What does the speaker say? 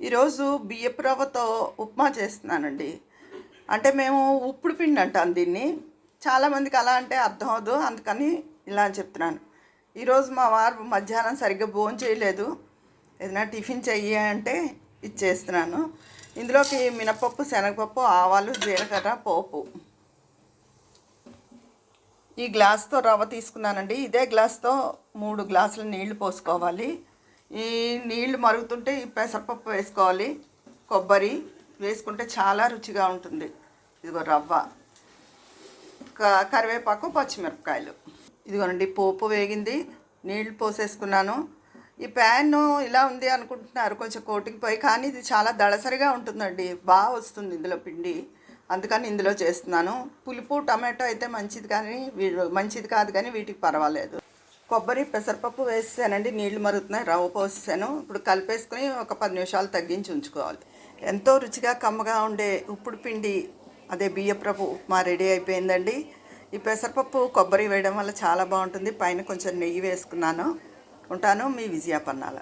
ఈరోజు బియ్యపు రవ్వతో ఉప్మా చేస్తున్నానండి. అంటే మేము ఉప్పుడు పిండి అంటాం దీన్ని. చాలామందికి అలా అంటే అర్థం అవదు అందుకని ఇలా అని చెప్తున్నాను. ఈరోజు మా వారు మధ్యాహ్నం సరిగ్గా భోజనం చేయలేదు. ఏదైనా టిఫిన్ చెయ్యి అంటే ఇచ్చేస్తున్నాను. ఇందులోకి మినపప్పు శనగపప్పు ఆవాలు జీలకర్ర పోపు. ఈ గ్లాస్తో రవ్వ తీసుకున్నానండి. ఇదే గ్లాస్తో మూడు గ్లాసుల నీళ్ళు పోసుకోవాలి. ఈ నీళ్ళు మరుగుతుంటే ఈ పెసరపప్పు వేసుకోవాలి. కొబ్బరి వేసుకుంటే చాలా రుచిగా ఉంటుంది. ఇదిగో రవ్వ క- కరివేపాకు పచ్చిమిరపకాయలు. ఇదిగోనండి పోపు వేగింది. నీళ్ళు పోసేసుకున్నాను. ఈ ప్యాన్ ఇలా ఉంది అనుకుంటున్నారు కొంచెం కోటికి పోయి కానీ ఇది చాలా దళసరిగా ఉంటుందండి. బాగా వస్తుంది ఇందులో పిండి. అందుకని ఇందులో చేస్తున్నాను. పులుపు టమాటో అయితే మంచిది కానీ మంచిది కాదు కానీ వీటికి పర్వాలేదు. కొబ్బరి పెసరపప్పు వేసానండి నీళ్ళు మరుగుతున్నాయి రవ్వ పోసాను ఇప్పుడు కలిపేసుకుని ఒక పది నిమిషాలు తగ్గించి ఉంచుకోవాలి. ఎంతో రుచిగా కమ్మగా ఉండే ఉప్పుడు పిండి అదే బియ్యప్రపు ఉప్మా రెడీ అయిపోయిందండి. ఈ పెసరపప్పు కొబ్బరి వేయడం వల్ల చాలా బాగుంటుంది. పైన కొంచెం నెయ్యి వేసుకున్నాను. ఉంటాను మీ విజయాపన్నాల